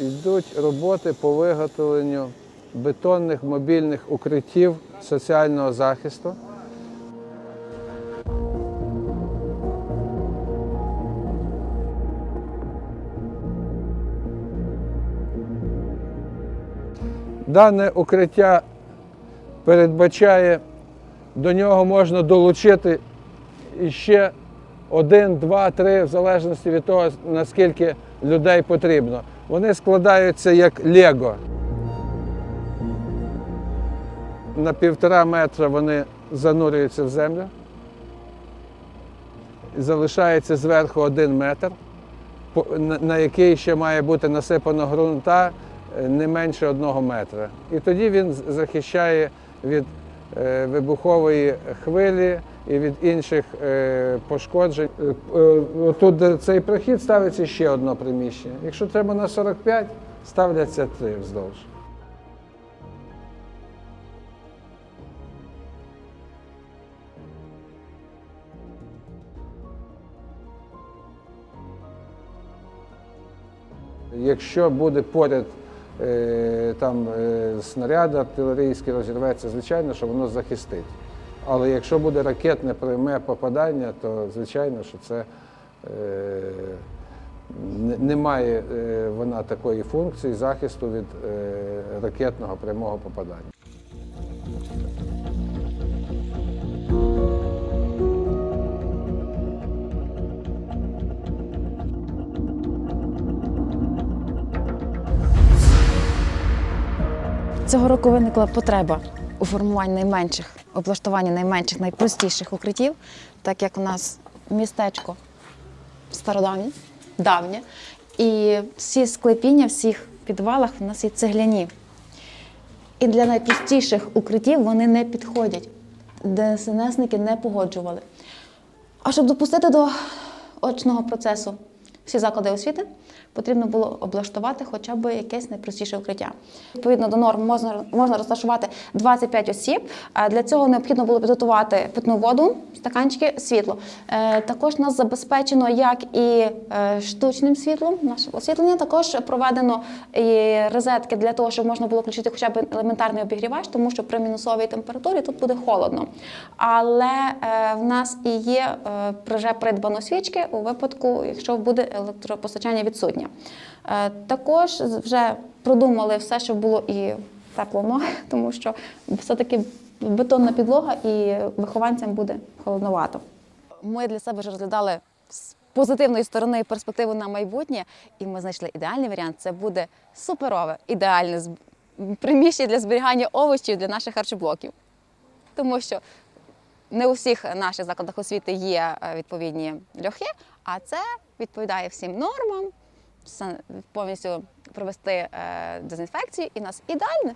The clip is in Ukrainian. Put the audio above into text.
Йдуть роботи по виготовленню бетонних мобільних укриттів соціального захисту. Дане укриття передбачає, до нього можна долучити іще один, два, три, в залежності від того, наскільки людей потрібно. Вони складаються як Лего. На півтора метра вони занурюються в землю. Залишається зверху один метр, на- на який ще має бути насипано ґрунта е, не менше одного метра. І тоді він захищає від е, вибухової хвилі і від інших е, пошкоджень. Е, е, Тут де цей прохід ставиться ще одне приміщення. Якщо треба на 45, ставляться три вздовж. Якщо буде поряд там снаряд артилерійський розірветься, звичайно, що воно захистить. Але якщо буде ракетне пряме попадання, то звичайно, що це е, не- має е, вона такої функції захисту від е, ракетного прямого попадання. Цього року виникла потреба у формуванні найменших, облаштуванні найменших, найпростіших укриттів, так як у нас містечко стародавнє, давнє, і всі склепіння, всіх підвалах у нас є цегляні. І для найпростіших укриттів вони не підходять. ДСНСники не погоджували. А щоб допустити до очного процесу всі заклади освіти, потрібно було облаштувати хоча б якесь найпростіше укриття. Відповідно до норм можна, можна розташувати 25 осіб. Для цього необхідно було підготувати питну воду, стаканчики, світло. Е, Також нас забезпечено як і е, штучним світлом, наше освітлення. Також проведено і розетки для того, щоб можна було включити хоча б елементарний обігрівач, тому що при мінусовій температурі тут буде холодно. Але е, в нас і є вже придбано свічки у випадку, якщо буде електропостачання відсутнє. Е, також вже продумали все, щоб було і тепло тому що все-таки бетонна підлога і вихованцям буде холодновато. Ми для себе вже розглядали з позитивної сторони перспективу на майбутнє, і ми знайшли ідеальний варіант. Це буде суперове, ідеальне приміщення для зберігання овочів для наших харчоблоків. Тому що не у всіх наших закладах освіти є е, відповідні льохи, а це відповідає всім нормам, повністю провести е, дезінфекцію, і у нас ідеальне